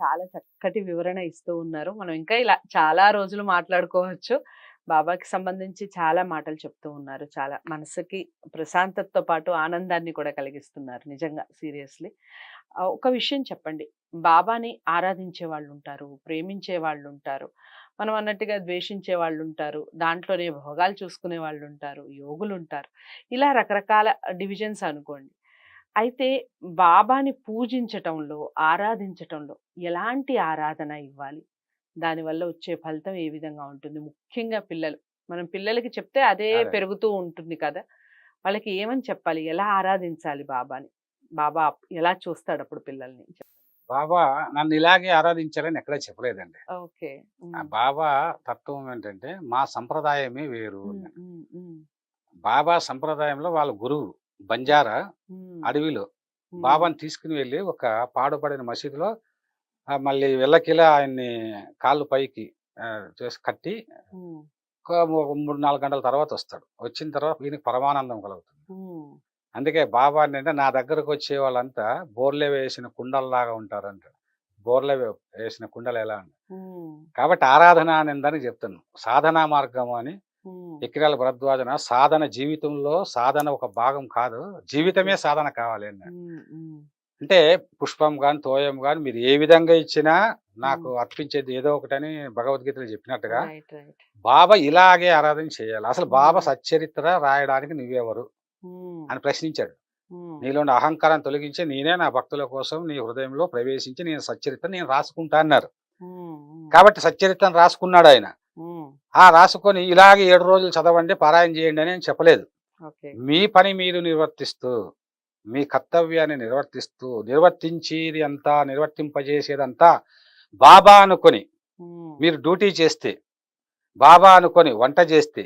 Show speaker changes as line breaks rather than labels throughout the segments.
చాలా చక్కటి వివరణ ఇస్తూ ఉన్నారు. మనం ఇంకా ఇలా చాలా రోజులు మాట్లాడుకోవచ్చు. బాబాకి సంబంధించి చాలా మాటలు చెప్తూ ఉన్నారు. చాలా మనసుకి ప్రశాంతతతో పాటు ఆనందాన్ని కూడా కలిగిస్తున్నారు నిజంగా సీరియస్లీ. ఒక విషయం చెప్పండి. బాబాని ఆరాధించే వాళ్ళు ఉంటారు ప్రేమించే వాళ్ళు ఉంటారు మనం అన్నట్టుగా ద్వేషించే వాళ్ళు ఉంటారు దాంట్లోనే భోగాలు చూసుకునే వాళ్ళు ఉంటారు యోగులు ఉంటారు. ఇలా రకరకాల డివిజన్స్ అనుకోండి. అయితే బాబాని పూజించటంలో ఆరాధించటంలో ఎలాంటి ఆరాధన ఇవ్వాలి? దానివల్ల వచ్చే ఫలితం ఏ విధంగా ఉంటుంది? ముఖ్యంగా పిల్లలు. మనం పిల్లలకి చెప్తే అదే. పెరుగుతూ ఉంటుంది కదా! వాళ్ళకి ఏమని చెప్పాలి? ఎలా ఆరాధించాలి బాబాని? బాబా ఎలా చూస్తాడు అప్పుడు పిల్లల్ని?
బాబా నన్ను ఇలాగే ఆరాధించాలని ఎక్కడా చెప్పలేదండి.
ఓకే.
బాబా తత్వం ఏంటంటే మా సంప్రదాయమే వేరు. బాబా సంప్రదాయంలో వాళ్ళ గురువు బంజారా అడవిలో బాబాని తీసుకుని వెళ్ళి ఒక పాడుపడిన మసీదులో మళ్ళీ వెళ్ళకిలా ఆయన్ని కాళ్ళు పైకి చేసి కట్టి ఒక మూడు నాలుగు గంటల తర్వాత వస్తాడు. వచ్చిన తర్వాత ఈయనకి పరమానందం కలుగుతుంది. అందుకే బాబా అంటే నా దగ్గరకు వచ్చే వాళ్ళంతా బోర్లే వేసిన కుండల్లాగా ఉంటారంట బోర్లే వేసిన కుండలు ఎలా ఉంటాయి కాబట్టి ఆరాధన అని దానికి చెప్తాను సాధనా మార్గం అని ఎక్కిరాల భరద్వాజన సాధన జీవితంలో సాధన ఒక భాగం కాదు. జీవితమే సాధన కావాలి అన్నాడు. అంటే పుష్పం గాని తోయం గాని మీరు ఏ విధంగా ఇచ్చినా నాకు అర్పించేది ఏదో ఒకటని భగవద్గీతలో చెప్పినట్టుగా బాబా ఇలాగే ఆరాధన చేయాలి. అసలు బాబా. సచ్చరిత్ర రాయడానికి నువ్వెవరు? అని ప్రశ్నించాడు. నీలో ఉన్న అహంకారం తొలగించి నేనే నా భక్తుల కోసం నీ హృదయంలో ప్రవేశించి నేను సచ్చరిత్ర నేను రాసుకుంటా అన్నారు. కాబట్టి సచ్చరిత్రను రాసుకున్నాడు ఆయన. ఆ రాసుకొని ఇలాగే ఏడు రోజులు చదవండి పారాయణ చేయండి అని చెప్పలేదు. మీ పని మీరు నిర్వర్తిస్తూ మీ కర్తవ్యాన్ని నిర్వర్తిస్తూ నిర్వర్తించేది అంతా నిర్వర్తింపజేసేదంతా బాబా అనుకొని మీరు డ్యూటీ చేస్తే బాబా అనుకొని వంట చేస్తే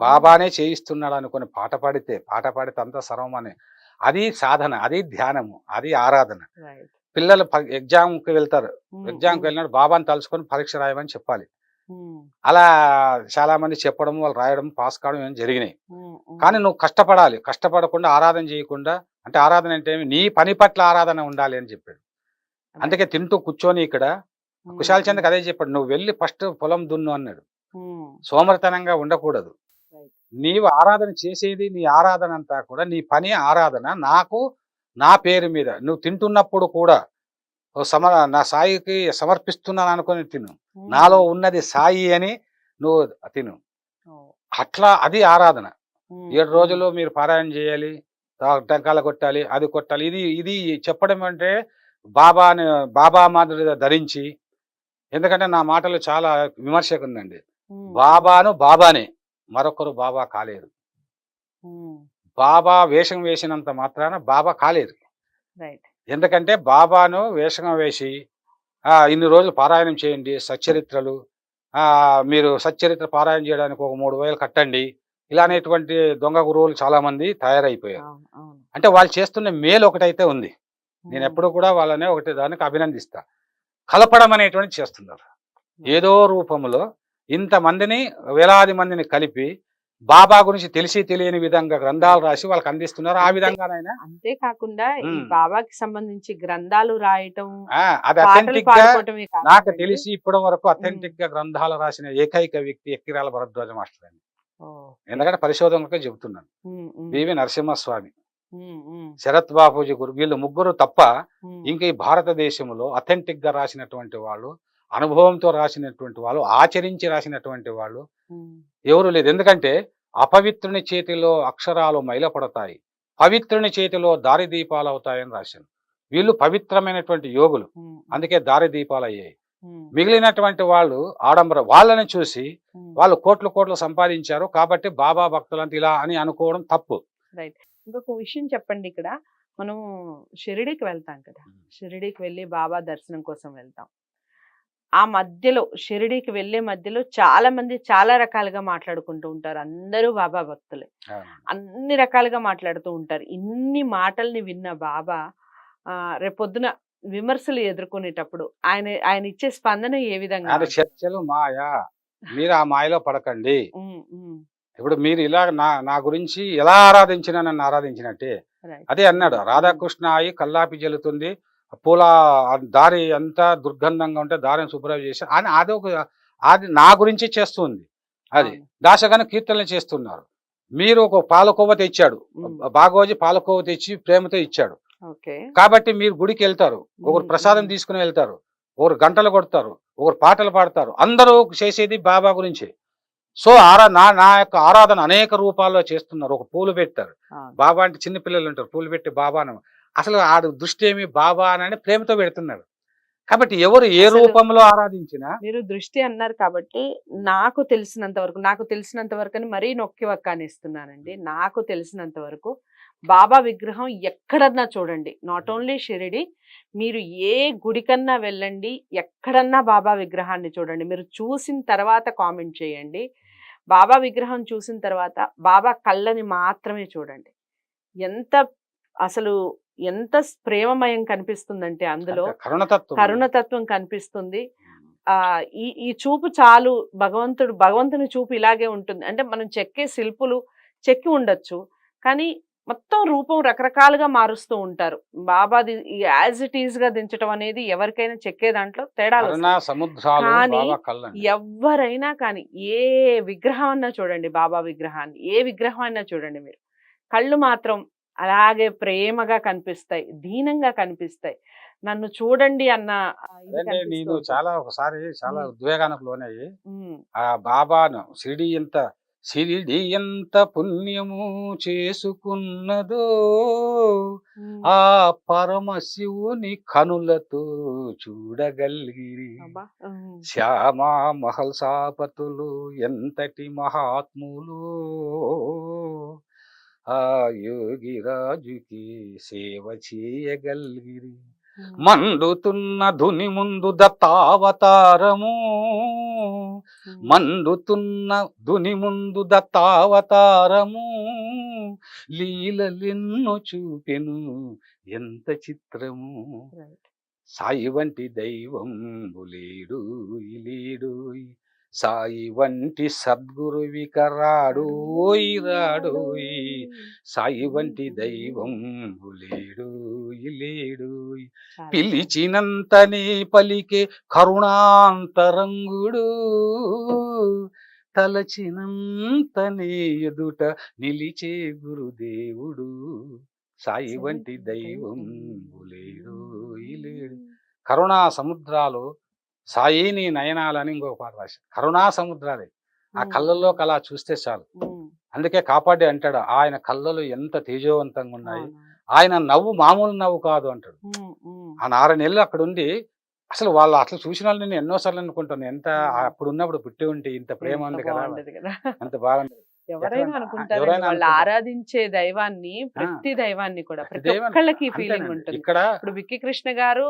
బాబానే చేయిస్తున్నాడు అనుకొని పాట పాడితే పాట పాడితే అంతా సర్వం అని అది సాధన అది ధ్యానము అది ఆరాధన. పిల్లలు ఎగ్జామ్కి వెళ్తారు. ఎగ్జామ్కి వెళ్ళినప్పుడు బాబాని తలుచుకొని పరీక్ష రాయమని చెప్పాలి. అలా చాలా మంది చెప్పడం వాళ్ళు రాయడం పాస్ కావడం ఏం జరిగినాయి. కానీ నువ్వు కష్టపడాలి. కష్టపడకుండా ఆరాధన చేయకుండా అంటే ఆరాధన అంటే? నీ పని పట్ల ఆరాధన ఉండాలి అని చెప్పాడు. అందుకే తింటూ కూర్చొని ఇక్కడ కుశాల్ చంద్రకి అదే చెప్పాడు. నువ్వు వెళ్ళి ఫస్ట్ పొలం దున్ను అన్నాడు. సోమరితనంగా ఉండకూడదు. నీవు ఆరాధన చేసేది నీ ఆరాధన అంతా కూడా నీ పని ఆరాధన. నాకు నా పేరు మీద. నువ్వు తింటున్నప్పుడు కూడా ఓ సమ నా సాయికి సమర్పిస్తున్నాను అనుకొని తిను. నాలో ఉన్నది సాయి అని నువ్వు తిను. అట్లా అది ఆరాధన. ఏడు రోజులు మీరు పారాయణ చేయాలి టంకాల కొట్టాలి అది కొట్టాలి. ఇది ఇది చెప్పడం అంటే బాబాని బాబా మాదిరి ధరించి ఎందుకంటే నా మాటలు చాలా విమర్శకు ఉందండి. బాబాను బాబానే మరొకరు బాబా కాలేరు. బాబా వేషం వేసినంత మాత్రాన బాబా కాలేరు.
రైట్.
ఎందుకంటే బాబాను వేషం వేసి ఆ ఇన్ని రోజులు పారాయణం చేయండి సచ్చరిత్రలు ఆ మీరు సచ్చరిత్ర పారాయణ చేయడానికి ఒక మూడు వేలు కట్టండి ఇలా అనేటువంటి దొంగ గురువులు చాలా మంది తయారైపోయారు అంటే వాళ్ళు చేస్తున్న మేలు ఒకటైతే ఉంది. నేను ఎప్పుడు కూడా వాళ్ళనే ఒకటి దానికి అభినందిస్తా. కలపడం అనేటువంటి చేస్తున్నారు. ఏదో రూపంలో ఇంతమందిని వేలాది మందిని కలిపి బాబా గురించి తెలిసి తెలియని విధంగా గ్రంథాలు రాసి వాళ్ళకి అందిస్తున్నారు. ఆ విధంగానైనా
అంతేకాకుండా ఈ. బాబాకి సంబంధించి గ్రంథాలు రాయటం
అది
అథెంటిక్గా
నాకు తెలిసి ఇప్పటి వరకు అథెంటిక్గా గ్రంథాలు రాసిన ఏకైక వ్యక్తి ఎక్కిరాల భరద్వాజ మాస్టర్ అండి. ఎందుకంటే పరిశోధనలకే చెబుతున్నాను. B V Narasimhaswamy. Sarath Bapuji Guru వీళ్ళు ముగ్గురు తప్ప. ఇంకా ఈ భారతదేశంలో అథెంటిక్గా రాసినటువంటి వాళ్ళు అనుభవంతో రాసినటువంటి వాళ్ళు ఆచరించి రాసినటువంటి వాళ్ళు. ఎవరు లేదు ఎందుకంటే అపవిత్రుని చేతిలో అక్షరాలు మైలపడతాయి. పవిత్రుని చేతిలో దారి దీపాలు అవుతాయని రాశాను వీళ్ళు పవిత్రమైనటువంటి యోగులు. అందుకే దారి దీపాలు అయ్యాయి మిగిలినటువంటి వాళ్ళు ఆడంబర వాళ్ళని చూసి. వాళ్ళు కోట్లు కోట్లు సంపాదించారు. కాబట్టి బాబా భక్తులంతా ఇలా అని అనుకోవడం తప్పు.
ఇంకొక విషయం చెప్పండి ఇక్కడ. మనం షిరిడీకి వెళ్తాం కదా. షిరిడీకి వెళ్ళి బాబా దర్శనం కోసం వెళ్తాం. ఆ మధ్యలో షిరిడీకి వెళ్ళే మధ్యలో చాలా మంది చాలా రకాలుగా మాట్లాడుకుంటూ ఉంటారు. అందరూ బాబా భక్తులే. అన్ని రకాలుగా మాట్లాడుతూ ఉంటారు. ఇన్ని మాటల్ని విన్న బాబా రేపొద్దున విమర్శలు ఎదుర్కొనేటప్పుడు ఆయన ఆయన ఇచ్చే స్పందన ఏ విధంగా
చర్చలు మాయా. మీరు ఆ మాయలో పడకండి. ఇప్పుడు మీరు ఇలా నా నా గురించి ఎలా ఆరాధించినా నన్ను ఆరాధించినట్టే. అదే అన్నాడు. రాధాకృష్ణ అయి కల్లాపి జల్లుతుంది. పూల దారి అంతా దుర్గంధంగా ఉంటే దారిని శుభ్రం చేసి అని అది ఒక అది నా గురించి చేస్తుంది. అది. దాసగాను కీర్తనలు చేస్తున్నారు. మీరు ఒక పాలకోవ తెచ్చాడు. బాగోజీ పాలకోవ తెచ్చి ప్రేమతో ఇచ్చాడు. కాబట్టి మీరు గుడికి వెళ్తారు. ఒకరు ప్రసాదం. తీసుకుని వెళ్తారు. ఒకరు గంటలు కొడతారు. ఒకరు పాటలు పాడతారు. అందరూ చేసేది బాబా గురించి. సో ఆరా నా నా యొక్క ఆరాధన అనేక రూపాల్లో చేస్తున్నారు. ఒక పూలు పెట్టారు. బాబా అంటే చిన్న పిల్లలు ఉంటారు. పూలు పెట్టి బాబా అని అసలు ఆడు దృష్టి ఏమి బాబా అని ప్రేమతో పెడుతున్నారు కాబట్టి ఎవరు ఏ రూపంలో ఆరాధించినా
మీరు దృష్టి అన్నారు కాబట్టి నాకు తెలిసినంత వరకు నాకు తెలిసినంత వరకు అని మరీ నొక్కి వక్కాని ఇస్తున్నానండి నాకు తెలిసినంత వరకు బాబా విగ్రహం ఎక్కడన్నా చూడండి. నాట్ ఓన్లీ షిరిడి మీరు ఏ గుడికన్నా వెళ్ళండి ఎక్కడన్నా బాబా విగ్రహాన్ని చూడండి. మీరు చూసిన తర్వాత కామెంట్ చేయండి. బాబా విగ్రహం చూసిన తర్వాత బాబా కళ్ళని మాత్రమే చూడండి. ఎంత అసలు ఎంత ప్రేమమయం కనిపిస్తుందంటే అందులో
కరుణతత్వం
కరుణతత్వం కనిపిస్తుంది. ఆ ఈ ఈ చూపు చాలు భగవంతుడు భగవంతుని చూపు ఇలాగే ఉంటుంది. అంటే మనం చెక్కే శిల్పులు చెక్కి ఉండొచ్చు. కానీ మొత్తం రూపం రకరకాలుగా మారుస్తూ ఉంటారు. బాబాది యాజ్ ఇట్ ఈజ్గా దించడం అనేది ఎవరికైనా చెక్కే దాంట్లో తేడాలు.
సముద్రాలు
కానీ ఎవరైనా కానీ ఏ విగ్రహం అన్నా చూడండి బాబా విగ్రహాన్ని. ఏ విగ్రహం అయినా చూడండి మీరు. కళ్ళు మాత్రం అలాగే ప్రేమగా కనిపిస్తాయి దీనంగా కనిపిస్తాయి నన్ను చూడండి అన్న
నేను. చాలా ఒకసారి చాలా. ఉద్వేగానికి లోనయ్యి ఆ బాబాను సిడి ఎంత సిరిడి ఎంత పుణ్యము చేసుకున్నదో. ఆ పరమశివుని కనులతో చూడగలిగిరి శ్యామా మహల్ సాపతులు ఎంతటి మహాత్ములు ఆ యోగి రాజుకి సేవ చేయగలిగిరి. మండుతున్న ధుని ముందు దత్తావతారము. మండుతున్న ధుని ముందు దత్తావతారము లీలలెన్నో చూపెను ఎంత చిత్రము. సాయి వంటి దైవం లేడు లేడు సాయి వంటి సద్గురువిక రాడు రాడు సాయి వంటి దైవం లేడు లేడు పిలిచినంతనే పలికే కరుణాంతరంగుడు. తలచినంతనే ఎదుట నిలిచే గురుదేవుడు. సాయి వంటి దైవం లేడు. లేడు. కరుణా సముద్రాలు సాయిని నయనాలని ఇంకొక పాట రాశారు కరుణా సముద్రాలే. ఆ
ఉమ్,
కళ్ళల్లోకి అలా చూస్తే చాలు. అందుకే కాపాడే అంటాడు ఆయన కళ్ళలు ఎంత తేజవంతంగా ఉన్నాయి. ఆయన నవ్వు మామూలు నవ్వు కాదు అంటాడు. ఆ నార నెలలు అక్కడ ఉండి అసలు వాళ్ళు అట్లా చూసిన వాళ్ళు నేను ఎన్నోసార్లు అనుకుంటాను ఎంత. అప్పుడు ఉన్నప్పుడు పుట్టి ఉంటే ఇంత ప్రేమ ఉంది కదా అంత బాగుంది
ఎవరైనా అనుకుంటారు వాళ్ళు. ఆరాధించే దైవాన్ని ప్రతి దైవాన్ని కూడా ప్రతి ఒక్కళ్ళకి ఫీలింగ్. ఉంటుంది.
ఇక్కడ
ఇప్పుడు విక్కీ కృష్ణ గారు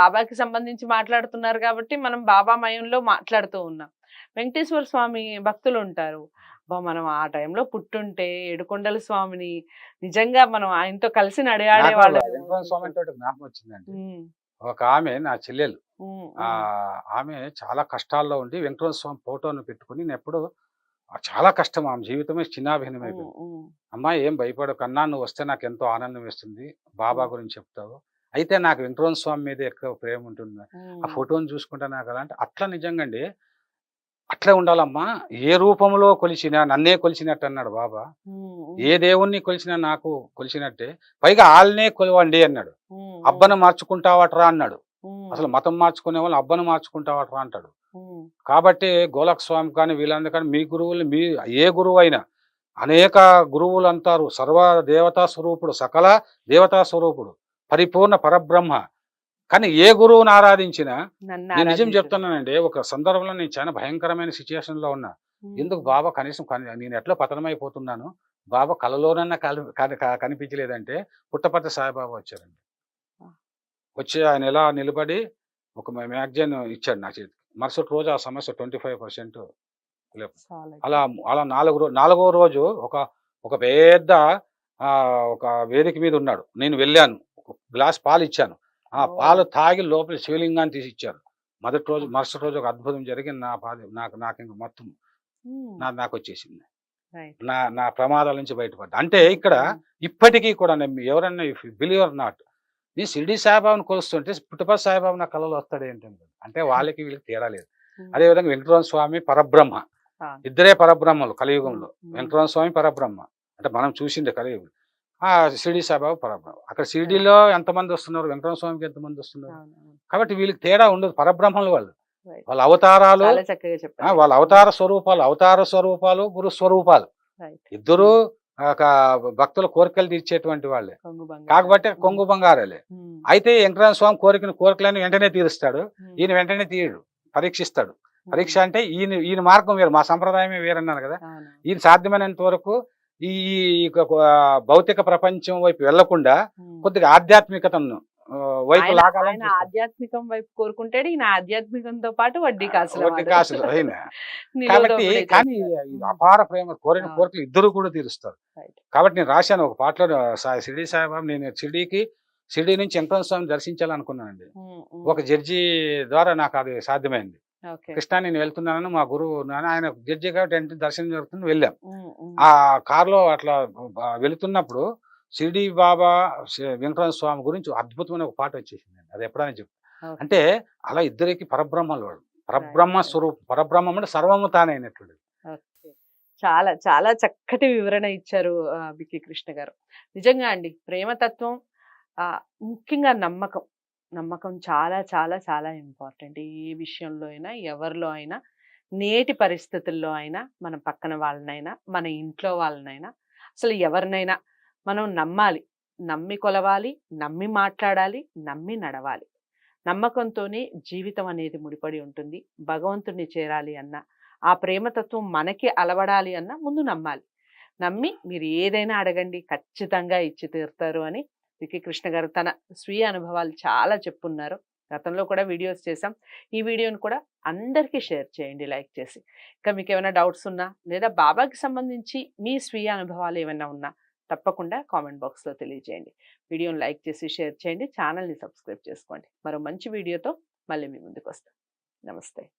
బాబాకి సంబంధించి మాట్లాడుతున్నారు కాబట్టి మనం బాబా మయంలో మాట్లాడుతూ ఉన్నాం. వెంకటేశ్వర స్వామి భక్తులు ఉంటారు. మనం ఆ టైంలో పుట్టుంటే ఏడుకొండల స్వామిని నిజంగా మనం ఆయనతో కలిసి నడియాడే వాళ్ళు
స్వామి జ్ఞాపకం వచ్చిందండి. ఒక ఆమె నా చెల్లెలు. ఆ ఆమె చాలా కష్టాల్లో ఉండి వెంకటరమణ స్వామి ఫోటోను పెట్టుకుని నేను ఎప్పుడు చాలా కష్టం. ఆమె జీవితమే చిన్నాభిన్నం అయిపోయింది అమ్మా ఏం భయపడకు. అన్నా నువ్వు వస్తే నాకు ఎంతో ఆనందం వేస్తుంది. బాబా. గురించి చెప్తావు. అయితే నాకు వెంకటరమణ స్వామి మీద ఎక్కువ ప్రేమ ఉంటుంది. ఆ ఫోటోని చూసుకుంటే నాకు అలాంటి అట్లా నిజంగా అండి అట్లే ఉండాలమ్మా. ఏ రూపంలో కొలిచినా నన్నే కొలిచినట్టు అన్నాడు బాబా. ఏ దేవుణ్ణి కొలిచినా నాకు కొలిచినట్టే. పైగా వాళ్ళనే కొలవండి అన్నాడు. అబ్బను మార్చుకుంటావట్రా అన్నాడు. అసలు మతం మార్చుకునే వాళ్ళు అబ్బను మార్చుకుంటావట్రా అంటాడు. కాబట్టి గోలక్ స్వామి కానీ వీళ్ళందరూ కానీ మీ గురువులు మీ ఏ గురువు అయినా అనేక గురువులు అంటారు. సర్వ దేవతా స్వరూపుడు సకల దేవతా స్వరూపుడు పరిపూర్ణ పరబ్రహ్మ. కానీ ఏ గురువుని ఆరాధించినా నేను నిజం చెప్తున్నానండి ఒక సందర్భంలో నేను చాలా భయంకరమైన సిచ్యుయేషన్లో ఉన్నా. ఎందుకు బాబా కనీసం కని- నేను ఎట్లా పతనమైపోతున్నాను బాబా కలలోనన్నా కనిపించలేదంటే పుట్టపర్తి సాయిబాబా వచ్చారండి. వచ్చి ఆయన ఎలా నిలబడి ఒక మ్యాగజైన్ ఇచ్చాడు నా చేతికి. మరుసటి రోజు ఆ సమస్య ట్వంటీ ఫైవ్ పర్సెంట్ అలా అలా నాలుగు రో నాలుగో రోజు ఒక ఒక పెద్ద ఒక వేదిక మీద ఉన్నాడు. నేను వెళ్ళాను. ఒక గ్లాస్ పాలు ఇచ్చాను. ఆ. పాలు తాగి లోపల శివలింగాన్ని తీసి ఇచ్చారు మొదటి రోజు మరుసటి రోజు ఒక అద్భుతం జరిగింది. నా పాద నాకు నాకు ఇంక మొత్తం నా నాకు వచ్చేసింది. నా నా ప్రమాదాల నుంచి బయటపడ్డా. అంటే ఇక్కడ ఇప్పటికీ కూడా నేను ఎవరన్నా బిలీవ్ ఆర్ నాట్ నేను షిరిడి సాయిబాబాను కొలుస్తుంటే పుట్టపర్తి సాయిబాబు నా కళలో వస్తాడు ఏంటంటే అంటే వాళ్ళకి వీళ్ళకి తేడా లేదు. అదేవిధంగా వెంకటరమణ స్వామి పరబ్రహ్మ. ఇద్దరే పరబ్రహ్మలు కలియుగంలో. వెంకటరమణ స్వామి పరబ్రహ్మ. అంటే మనం చూసిండే కలియుగం. ఆ షిరిడి సాయిబాబా పరబ్రహ్మ. అక్కడ షిరిడిలో ఎంతమంది వస్తున్నారు? వెంకటరమణ స్వామికి ఎంతమంది వస్తున్నారు. కాబట్టి వీళ్ళకి తేడా ఉండదు. పరబ్రహ్మలు వాళ్ళు. వాళ్ళ అవతారాలు వాళ్ళ అవతార స్వరూపాలు అవతార స్వరూపాలు గురు స్వరూపాలు. ఇద్దరు భక్తుల కోరికలు తీర్చేటువంటి వాళ్ళే. కాకపోతే కొంగు బంగారాలే. అయితే వెంకటరమణ స్వామి కోరికను కోరికలను వెంటనే తీరుస్తాడు. ఈయన వెంటనే తీయడు పరీక్షిస్తాడు. పరీక్ష అంటే ఈయన ఈయన మార్గం వేరు మా సంప్రదాయమే వేరన్నారు కదా. ఈయన సాధ్యమైనంత వరకు ఈ ఒక భౌతిక ప్రపంచం వైపు
వెళ్ళకుండా.
కొద్దిగా ఆధ్యాత్మికతను
ఆయన. ఆధ్యాత్మికం వైపు కోరుకుంటాడు ఈయన ఆధ్యాత్మికంతో పాటు వడ్డీ కాసుల
వడ్డీ
వాడు.
కాసులు కాబట్టి కానీ అపార ప్రేమ కోరిన. కోరికలు ఇద్దరు కూడా తీరుస్తారు. కాబట్టి నేను రాశాను ఒక పాటలో షిరిడి సాయిబాబా నేను షిరిడికి షిరిడి నుంచి వెంకటరమణ స్వామిని దర్శించాలనుకున్నానండి ఒక జడ్జి ద్వారా నాకు అది సాధ్యమైంది. కృష్ణా నేను వెళ్తున్నానని మా గురువు ఆయన జడ్జి కాబట్టి దర్శనం జరుగుతుంది వెళ్ళాం ఆ కారులో అట్లా వెళుతున్నప్పుడు షిరిడి బాబా వెంకటరమణ స్వామి గురించి అద్భుతమైన ఒక పాట వచ్చేసింది అది ఎప్పుడైనా చెప్పు. అంటే అలా ఇద్దరికి పరబ్రహ్మలు వాడు పరబ్రహ్మ. స్వరూపం పరబ్రహ్మం అంటే సర్వము తానైనటువంటి
ఓకే. చాలా చాలా చక్కటి వివరణ ఇచ్చారు బికి కృష్ణ గారు. నిజంగా అండి ప్రేమతత్వం ముఖ్యంగా నమ్మకం. నమ్మకం చాలా చాలా చాలా ఇంపార్టెంట్. ఏ విషయంలో అయినా ఎవరిలో అయినా నేటి పరిస్థితుల్లో అయినా మన పక్కన వాళ్ళనైనా మన ఇంట్లో వాళ్ళనైనా అసలు ఎవరినైనా మనం నమ్మాలి. నమ్మి కొలవాలి నమ్మి మాట్లాడాలి నమ్మి నడవాలి. నమ్మకంతోనే జీవితం అనేది ముడిపడి ఉంటుంది. భగవంతుణ్ణి చేరాలి అన్న ఆ ప్రేమతత్వం మనకి అలవడాలి అన్న ముందు నమ్మాలి. నమ్మి మీరు ఏదైనా అడగండి ఖచ్చితంగా ఇచ్చి తీరుతారు అని వికి కృష్ణ గారు తన స్వీయ అనుభవాలు చాలా చెప్పున్నారు. గతంలో కూడా వీడియోస్ చేసాం ఈ వీడియోని కూడా అందరికీ షేర్ చేయండి లైక్ చేసి. ఇంకా మీకు ఏమైనా డౌట్స్ ఉన్నా లేదా బాబాకి సంబంధించి మీ స్వీయ అనుభవాలు ఏమైనా ఉన్నా తప్పకుండా కామెంట్ బాక్స్లో తెలియజేయండి. వీడియోని లైక్ చేసి షేర్ చేయండి. ఛానల్ని సబ్స్క్రైబ్ చేసుకోండి. మరో మంచి వీడియోతో మళ్ళీ మీ ముందుకు వస్తాం నమస్తే.